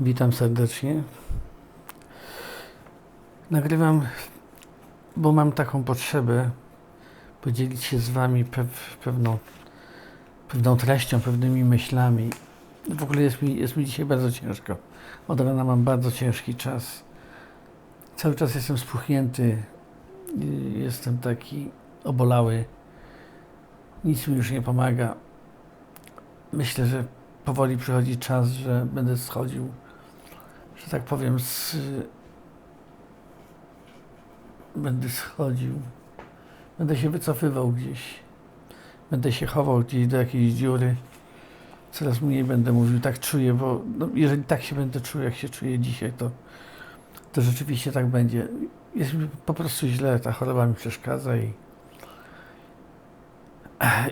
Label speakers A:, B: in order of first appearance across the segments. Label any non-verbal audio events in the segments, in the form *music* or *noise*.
A: Witam serdecznie. Nagrywam, bo mam taką potrzebę podzielić się z Wami pew, pewną, pewną treścią, pewnymi myślami. W ogóle jest mi, jest mi dzisiaj bardzo ciężko. Od rana mam bardzo ciężki czas. Cały czas jestem spuchnięty, y, jestem taki obolały. Nic mi już nie pomaga. Myślę, że powoli przychodzi czas, że będę schodził, że tak powiem, z... będę schodził, będę się wycofywał gdzieś, będę się chował gdzieś do jakiejś dziury, coraz mniej będę mówił, tak czuję, bo no, jeżeli tak się będę czuł, jak się czuję dzisiaj, to, to rzeczywiście tak będzie. Jest mi po prostu źle, ta choroba mi przeszkadza i,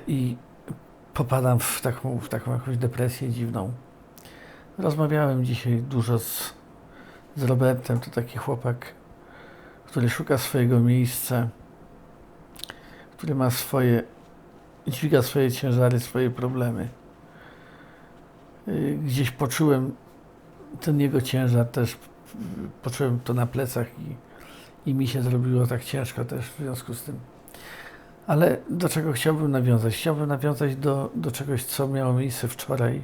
A: i popadam w taką, w taką jakąś depresję dziwną. Rozmawiałem dzisiaj dużo z, z Robertem, to taki chłopak, który szuka swojego miejsca, który ma swoje, dźwiga swoje ciężary, swoje problemy. Y, Gdzieś poczułem ten jego ciężar też, poczułem to na plecach i, i mi się zrobiło tak ciężko też w związku z tym. Ale do czego chciałbym nawiązać? Chciałbym nawiązać do, do czegoś, co miało miejsce wczoraj.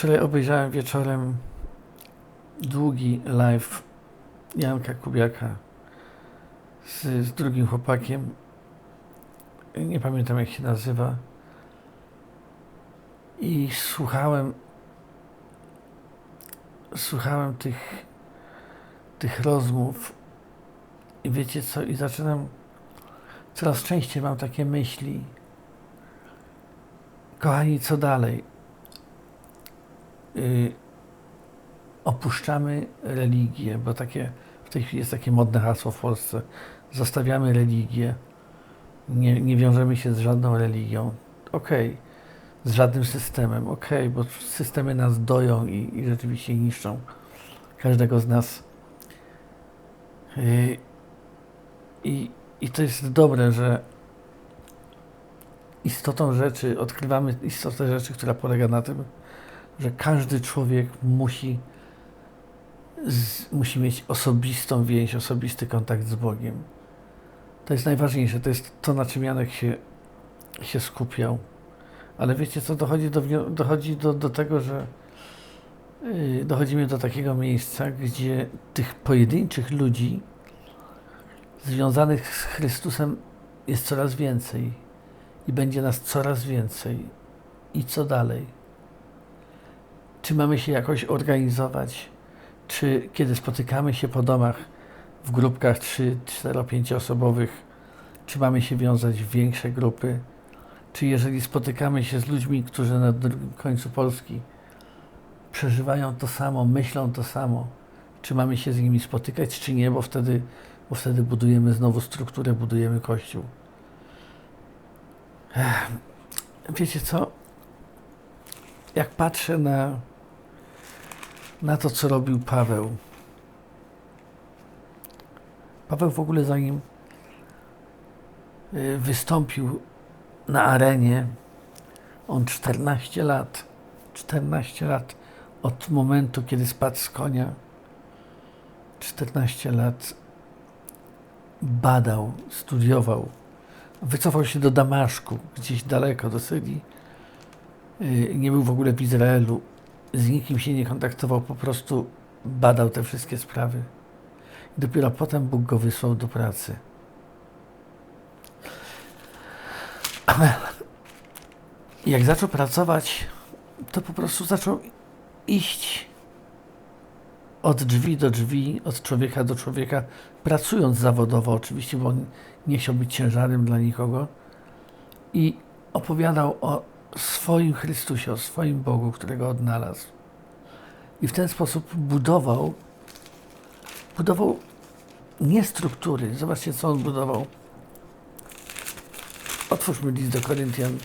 A: Wczoraj obejrzałem wieczorem długi live Janka Kubiaka z, z drugim chłopakiem. Nie pamiętam jak się nazywa. I słuchałem słuchałem tych, tych rozmów i wiecie co, i zaczynam coraz częściej mam takie myśli. Kochani, co dalej? Yy, opuszczamy religię, bo takie, w tej chwili jest takie modne hasło w Polsce. Zostawiamy religię. Nie, nie wiążemy się z żadną religią. Okej. Z żadnym systemem. Okej, bo systemy nas doją i, i rzeczywiście niszczą każdego z nas. Yy, I i to jest dobre, że istotą rzeczy, odkrywamy istotę rzeczy, która polega na tym, że każdy człowiek musi, z, musi mieć osobistą więź, osobisty kontakt z Bogiem. To jest najważniejsze, to jest to, na czym Janek się, się skupiał. Ale wiecie co, dochodzi do, dochodzi do, do tego, że yy, dochodzimy do takiego miejsca, gdzie tych pojedynczych ludzi, związanych z Chrystusem jest coraz więcej i będzie nas coraz więcej. I co dalej? Czy mamy się jakoś organizować? Czy kiedy spotykamy się po domach w grupkach 3, 4, 5 osobowych, czy mamy się wiązać w większe grupy? Czy jeżeli spotykamy się z ludźmi, którzy na drugim końcu Polski przeżywają to samo, myślą to samo, czy mamy się z nimi spotykać, czy nie, bo wtedy bo wtedy budujemy znowu strukturę, budujemy kościół. Wiecie co? Jak patrzę na, na to, co robił Paweł. Paweł w ogóle zanim y, wystąpił na arenie, on 14 lat, 14 lat od momentu, kiedy spadł z konia, 14 lat badał, studiował. Wycofał się do Damaszku, gdzieś daleko do Syrii. Y, nie był w ogóle w Izraelu. Z nikim się nie kontaktował, po prostu badał te wszystkie sprawy. I dopiero potem Bóg go wysłał do pracy. Jak zaczął pracować, to po prostu zaczął iść od drzwi do drzwi, od człowieka do człowieka, pracując zawodowo oczywiście, bo nie chciał być ciężarem dla nikogo. I opowiadał o swoim Chrystusie, o swoim Bogu, którego odnalazł. I w ten sposób budował, budował nie struktury. Zobaczcie, co on budował. Otwórzmy list do Koryntian,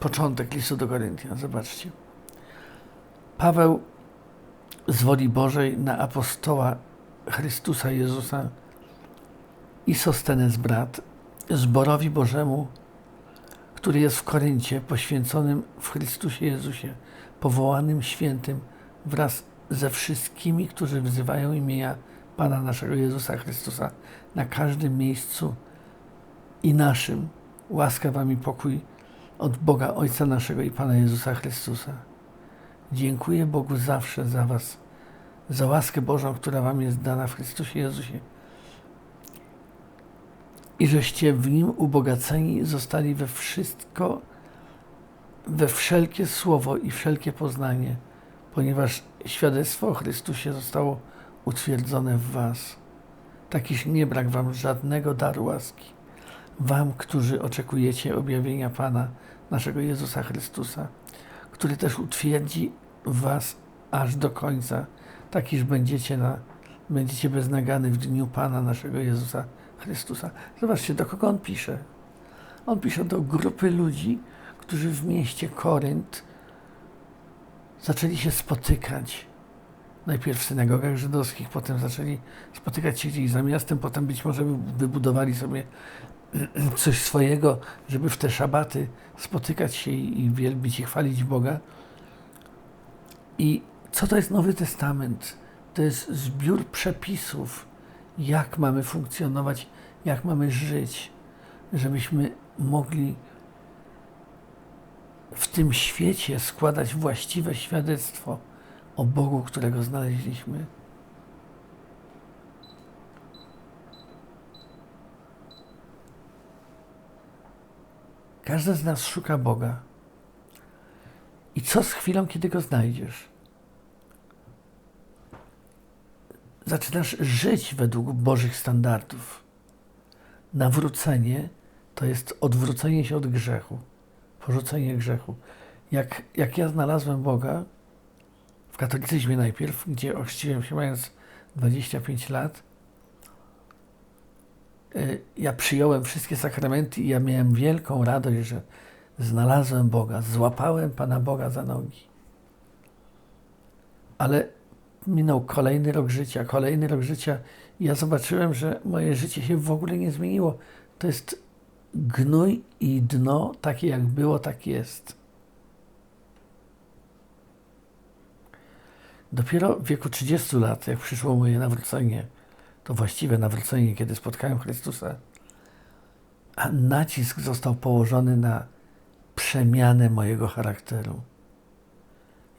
A: początek listu do Koryntian, zobaczcie. Paweł z woli Bożej na apostoła Chrystusa Jezusa i Sostenes brat, zborowi Bożemu, który jest w Koryncie, poświęconym w Chrystusie Jezusie, powołanym świętym wraz ze wszystkimi, którzy wzywają imienia Pana naszego Jezusa Chrystusa na każdym miejscu i naszym. Łaska Wam i pokój od Boga Ojca naszego i Pana Jezusa Chrystusa. Dziękuję Bogu zawsze za Was, za łaskę Bożą, która Wam jest dana w Chrystusie Jezusie. I żeście w Nim ubogaceni zostali we wszystko, we wszelkie słowo i wszelkie poznanie, ponieważ świadectwo o Chrystusie zostało utwierdzone w Was. Takiż nie brak Wam żadnego daru łaski. Wam, którzy oczekujecie objawienia Pana, naszego Jezusa Chrystusa, który też utwierdzi Was aż do końca, tak iż będziecie, na, będziecie beznagany w dniu Pana naszego Jezusa Chrystusa. Zobaczcie, do kogo On pisze. On pisze do grupy ludzi, którzy w mieście Korynt zaczęli się spotykać. Najpierw w synagogach żydowskich, potem zaczęli spotykać się gdzieś za miastem, potem być może wybudowali sobie *clears throat* coś swojego, żeby w te szabaty spotykać się i wielbić i chwalić Boga. I co to jest Nowy Testament? To jest zbiór przepisów, jak mamy funkcjonować, jak mamy żyć, żebyśmy mogli w tym świecie składać właściwe świadectwo o Bogu, którego znaleźliśmy. Każdy z nas szuka Boga. I co z chwilą, kiedy go znajdziesz? Zaczynasz żyć według Bożych standardów. Nawrócenie to jest odwrócenie się od grzechu, porzucenie grzechu. Jak, jak ja znalazłem Boga w katolicyzmie najpierw, gdzie ochrzciłem się mając 25 lat, y, ja przyjąłem wszystkie sakramenty i ja miałem wielką radość, że znalazłem Boga, złapałem Pana Boga za nogi. Ale minął kolejny rok życia, kolejny rok życia i ja zobaczyłem, że moje życie się w ogóle nie zmieniło. To jest gnój i dno, takie jak było, tak jest. Dopiero w wieku 30 lat, jak przyszło moje nawrócenie, to właściwe nawrócenie, kiedy spotkałem Chrystusa, a nacisk został położony na przemianę mojego charakteru.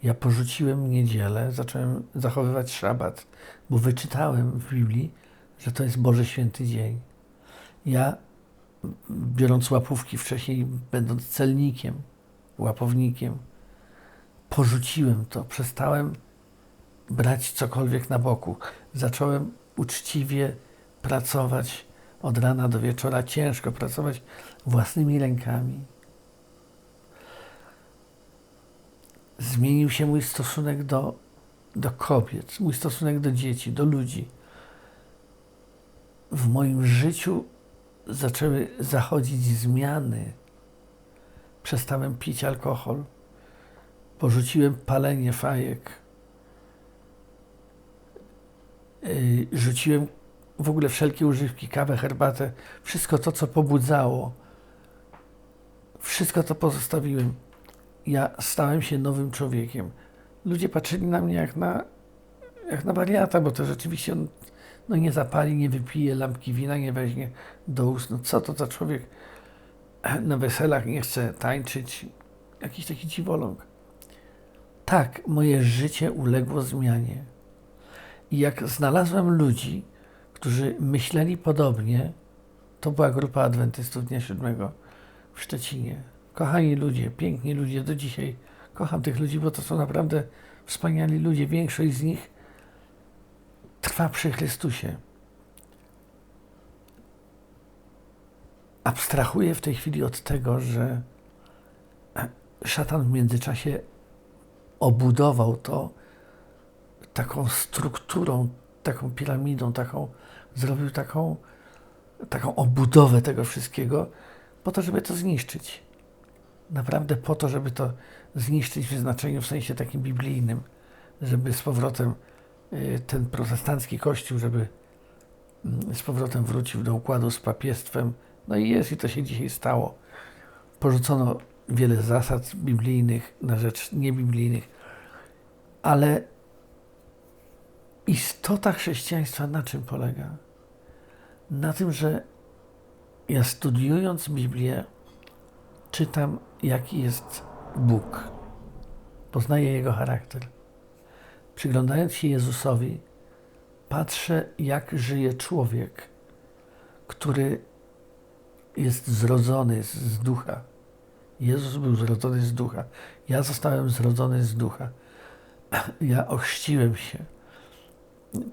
A: Ja porzuciłem niedzielę, zacząłem zachowywać szabat, bo wyczytałem w Biblii, że to jest Boże Święty Dzień. Ja, biorąc łapówki wcześniej, będąc celnikiem, łapownikiem, porzuciłem to, przestałem brać cokolwiek na boku. Zacząłem uczciwie pracować od rana do wieczora, ciężko pracować własnymi rękami. Zmienił się mój stosunek do, do kobiet, mój stosunek do dzieci, do ludzi. W moim życiu zaczęły zachodzić zmiany. Przestałem pić alkohol, porzuciłem palenie fajek, yy, rzuciłem w ogóle wszelkie używki, kawę, herbatę, wszystko to, co pobudzało. Wszystko to pozostawiłem ja stałem się nowym człowiekiem. Ludzie patrzyli na mnie jak na, jak na wariata, bo to rzeczywiście on no nie zapali, nie wypije lampki wina, nie weźmie do ust. No co to za człowiek na weselach nie chce tańczyć? Jakiś taki dziwoląg. Tak, moje życie uległo zmianie. I jak znalazłem ludzi, którzy myśleli podobnie, to była grupa adwentystów Dnia Siódmego w Szczecinie. Kochani ludzie, piękni ludzie, do dzisiaj kocham tych ludzi, bo to są naprawdę wspaniali ludzie. Większość z nich trwa przy Chrystusie. Abstrahuję w tej chwili od tego, że szatan w międzyczasie obudował to taką strukturą, taką piramidą, taką, zrobił taką, taką obudowę tego wszystkiego, po to, żeby to zniszczyć naprawdę po to, żeby to zniszczyć w znaczeniu w sensie takim biblijnym, żeby z powrotem y, ten protestancki kościół, żeby mm, z powrotem wrócił do układu z papiestwem. No i jest, i to się dzisiaj stało. Porzucono wiele zasad biblijnych na rzecz niebiblijnych, ale istota chrześcijaństwa na czym polega? Na tym, że ja studiując Biblię, czytam, jaki jest Bóg. Poznaję Jego charakter. Przyglądając się Jezusowi, patrzę, jak żyje człowiek, który jest zrodzony z, ducha. Jezus był zrodzony z ducha. Ja zostałem zrodzony z ducha. Ja ochrzciłem się.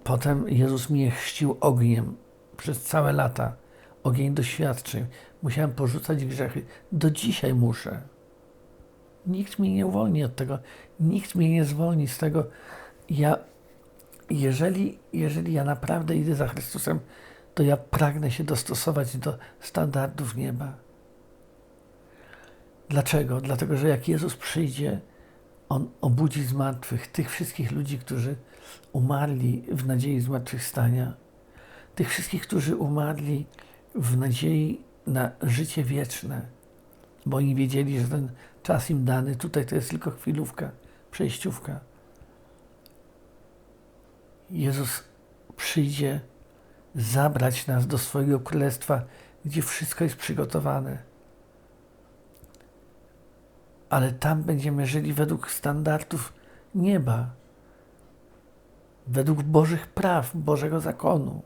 A: Potem Jezus mnie chrzcił ogniem przez całe lata. Ogień doświadczeń. Musiałem porzucać grzechy. Do dzisiaj muszę. Nikt mnie nie uwolni od tego. Nikt mnie nie zwolni z tego. Ja, jeżeli, jeżeli ja naprawdę idę za Chrystusem, to ja pragnę się dostosować do standardów nieba. Dlaczego? Dlatego, że jak Jezus przyjdzie, On obudzi z martwych tych wszystkich ludzi, którzy umarli w nadziei zmartwychwstania, tych wszystkich, którzy umarli w nadziei na życie wieczne, bo oni wiedzieli, że ten czas im dany tutaj to jest tylko chwilówka, przejściówka. Jezus przyjdzie zabrać nas do swojego królestwa, gdzie wszystko jest przygotowane. Ale tam będziemy żyli według standardów nieba, według Bożych praw, Bożego zakonu.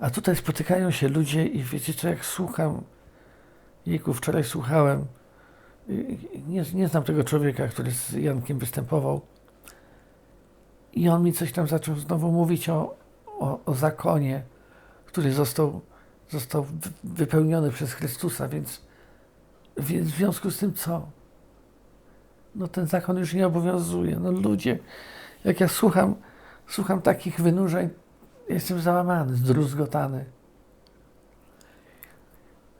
A: A tutaj spotykają się ludzie i wiecie co, jak słucham, jejku, wczoraj słuchałem, nie, nie znam tego człowieka, który z Jankiem występował, i on mi coś tam zaczął znowu mówić o, o, o zakonie, który został, został wypełniony przez Chrystusa, więc, więc w związku z tym co? No ten zakon już nie obowiązuje. No ludzie, jak ja słucham, słucham takich wynurzeń, jestem załamany, zdruzgotany.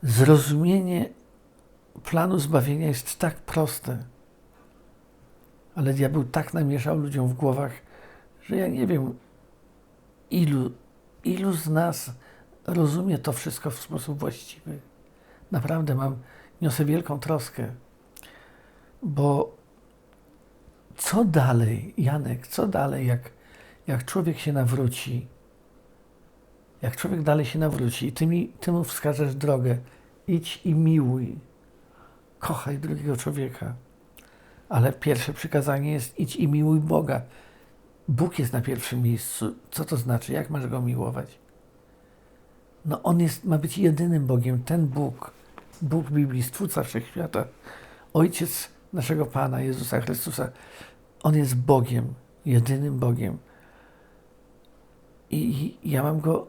A: Zrozumienie planu zbawienia jest tak proste, ale diabeł tak namieszał ludziom w głowach, że ja nie wiem, ilu, ilu z nas rozumie to wszystko w sposób właściwy. Naprawdę mam, niosę wielką troskę, bo co dalej, Janek, co dalej, jak, jak człowiek się nawróci, jak człowiek dalej się nawróci i ty, mi, ty mu wskażesz drogę, idź i miłuj, kochaj drugiego człowieka. Ale pierwsze przykazanie jest idź i miłuj Boga. Bóg jest na pierwszym miejscu. Co to znaczy? Jak masz go miłować? No on jest, ma być jedynym Bogiem. Ten Bóg, Bóg Biblii, Stwórca Wszechświata, Ojciec naszego Pana Jezusa Chrystusa. On jest Bogiem, jedynym Bogiem. I, ja mam go,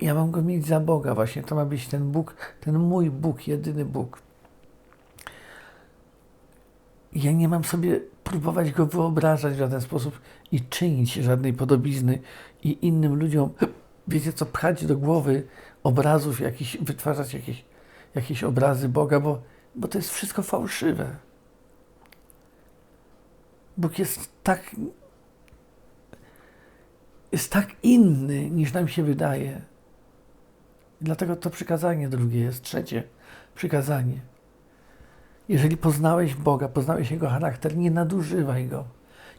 A: ja mam go mieć za Boga właśnie. To ma być ten Bóg, ten mój Bóg, jedyny Bóg. Ja nie mam sobie próbować go wyobrażać w żaden sposób i czynić żadnej podobizny i innym ludziom, wiecie co, pchać do głowy obrazów jakichś, wytwarzać jakieś, jakieś obrazy Boga, bo, bo to jest wszystko fałszywe. Bóg jest tak jest tak inny, niż nam się wydaje. Dlatego to przykazanie drugie jest trzecie przykazanie. Jeżeli poznałeś Boga, poznałeś Jego charakter, nie nadużywaj Go.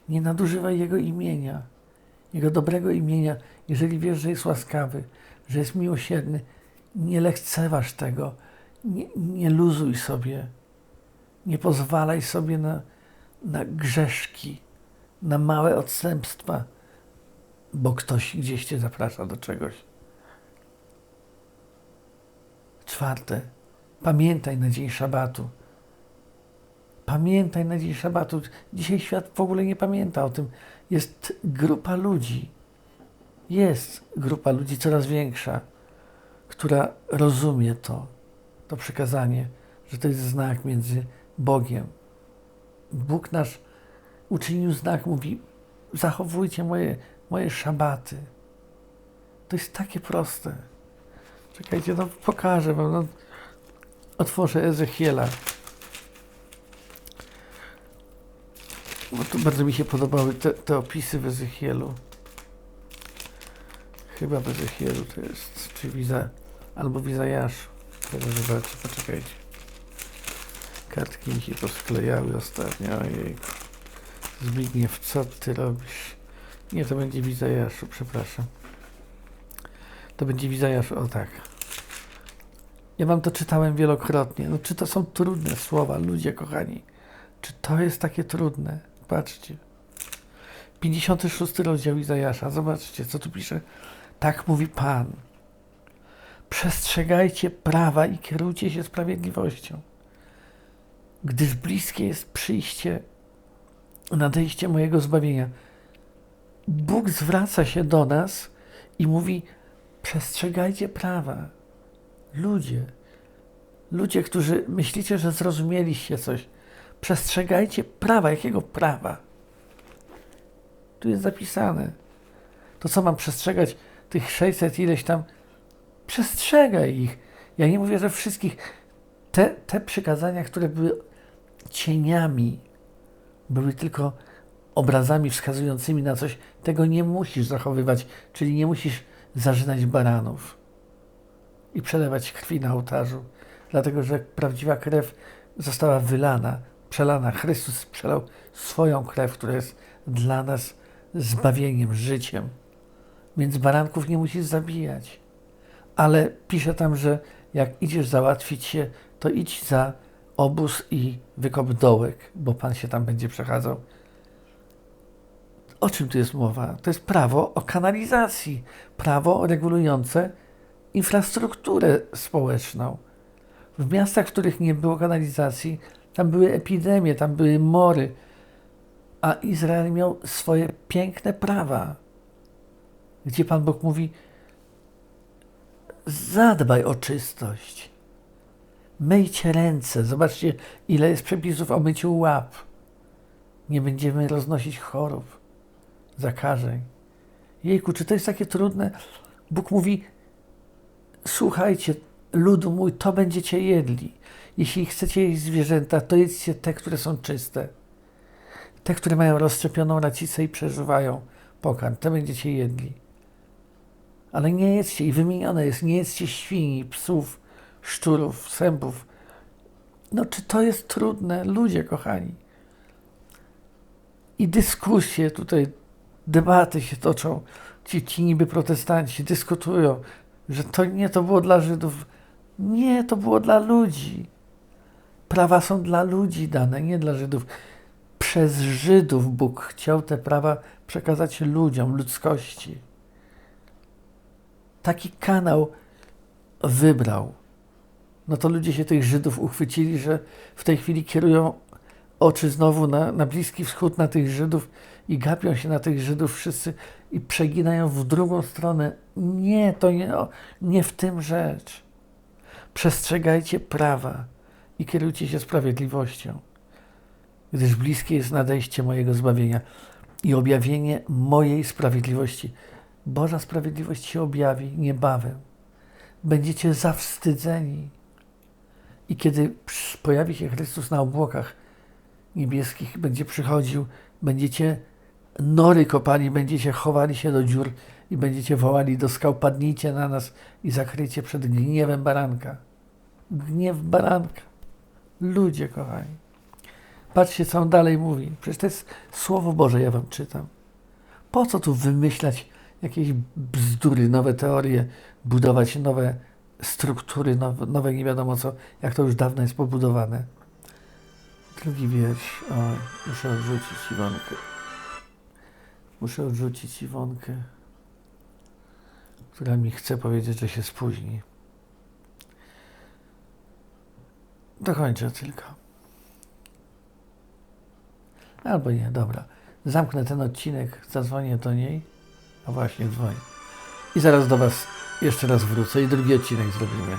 A: Nie nadużywaj Jego imienia, Jego dobrego imienia. Jeżeli wiesz, że jest łaskawy, że jest miłosierny, nie lekceważ tego. Nie, nie luzuj sobie. Nie pozwalaj sobie na, na grzeszki, na małe odstępstwa, bo ktoś gdzieś cię zaprasza do czegoś. Czwarte, pamiętaj na dzień szabatu Pamiętaj na dzień szabatu. Dzisiaj świat w ogóle nie pamięta o tym. Jest grupa ludzi, jest grupa ludzi coraz większa, która rozumie to, to przekazanie, że to jest znak między Bogiem. Bóg nasz uczynił znak, mówi: zachowujcie moje, moje szabaty. To jest takie proste. Czekajcie, no pokażę wam. No, otworzę Ezechiela. Bo tu bardzo mi się podobały te, te opisy w Ezechielu. Chyba w Ezechielu to jest, czy wiza, albo w Izajaszu. Teraz zobaczę, poczekajcie. Kartki mi się posklejały ostatnio, ojejku. Zbigniew, co ty robisz? Nie, to będzie w Izajaszu, przepraszam. To będzie w Izajaszu, o tak. Ja wam to czytałem wielokrotnie. No, czy to są trudne słowa, ludzie kochani? Czy to jest takie trudne? Patrzcie. 56 rozdział Izajasza. Zobaczcie, co tu pisze. Tak mówi Pan. Przestrzegajcie prawa i kierujcie się sprawiedliwością, gdyż bliskie jest przyjście, nadejście mojego zbawienia. Bóg zwraca się do nas i mówi: przestrzegajcie prawa. Ludzie, ludzie, którzy myślicie, że zrozumieliście coś, przestrzegajcie prawa. Jakiego prawa? Tu jest zapisane. To co mam przestrzegać? Tych 600 ileś tam. Przestrzegaj ich. Ja nie mówię, że wszystkich. Te, te przykazania, które były cieniami, były tylko obrazami wskazującymi na coś, tego nie musisz zachowywać, czyli nie musisz zażynać baranów i przelewać krwi na ołtarzu, dlatego że prawdziwa krew została wylana, przelana. Chrystus przelał swoją krew, która jest dla nas zbawieniem, życiem. Więc baranków nie musisz zabijać. Ale pisze tam, że jak idziesz załatwić się, to idź za obóz i wykop dołek, bo Pan się tam będzie przechadzał. O czym tu jest mowa? To jest prawo o kanalizacji, prawo regulujące infrastrukturę społeczną. W miastach, w których nie było kanalizacji, tam były epidemie, tam były mory, a Izrael miał swoje piękne prawa, gdzie Pan Bóg mówi: zadbaj o czystość, myjcie ręce. Zobaczcie, ile jest przepisów o myciu łap. Nie będziemy roznosić chorób, zakażeń. Jejku, czy to jest takie trudne? Bóg mówi: Słuchajcie, ludu mój, to będziecie jedli. Jeśli chcecie jeść zwierzęta, to jedzcie te, które są czyste. Te, które mają rozszczepioną racicę i przeżywają pokarm, te będziecie jedli. Ale nie jedzcie, i wymienione jest, nie jedzcie świni, psów, szczurów, sępów. No czy to jest trudne? Ludzie, kochani. I dyskusje tutaj, debaty się toczą. Ci, ci niby protestanci dyskutują, że to nie to było dla Żydów. Nie, to było dla ludzi. Prawa są dla ludzi dane, nie dla Żydów. Przez Żydów Bóg chciał te prawa przekazać ludziom, ludzkości. Taki kanał wybrał. No to ludzie się tych Żydów uchwycili, że w tej chwili kierują oczy znowu na, na Bliski Wschód, na tych Żydów i gapią się na tych Żydów wszyscy i przeginają w drugą stronę. Nie, to nie, nie w tym rzecz. Przestrzegajcie prawa i kierujcie się sprawiedliwością, gdyż bliskie jest nadejście mojego zbawienia i objawienie mojej sprawiedliwości. Boża sprawiedliwość się objawi niebawem. Będziecie zawstydzeni. I kiedy pojawi się Chrystus na obłokach niebieskich, będzie przychodził, będziecie nory kopali, będziecie chowali się do dziur i będziecie wołali do skał, padnijcie na nas i zakryjcie przed gniewem baranka. Gniew baranka. Ludzie kochani. Patrzcie, co on dalej mówi. Przecież to jest Słowo Boże, ja wam czytam. Po co tu wymyślać jakieś bzdury, nowe teorie, budować nowe struktury, nowe, nowe nie wiadomo co, jak to już dawno jest pobudowane. Drugi wiersz. Oj, muszę odrzucić Iwonkę. Muszę odrzucić Iwonkę, która mi chce powiedzieć, że się spóźni. Dokończę tylko. Albo nie, dobra. Zamknę ten odcinek, zadzwonię do niej. A właśnie, dzwonię. I zaraz do Was jeszcze raz wrócę i drugi odcinek zrobimy.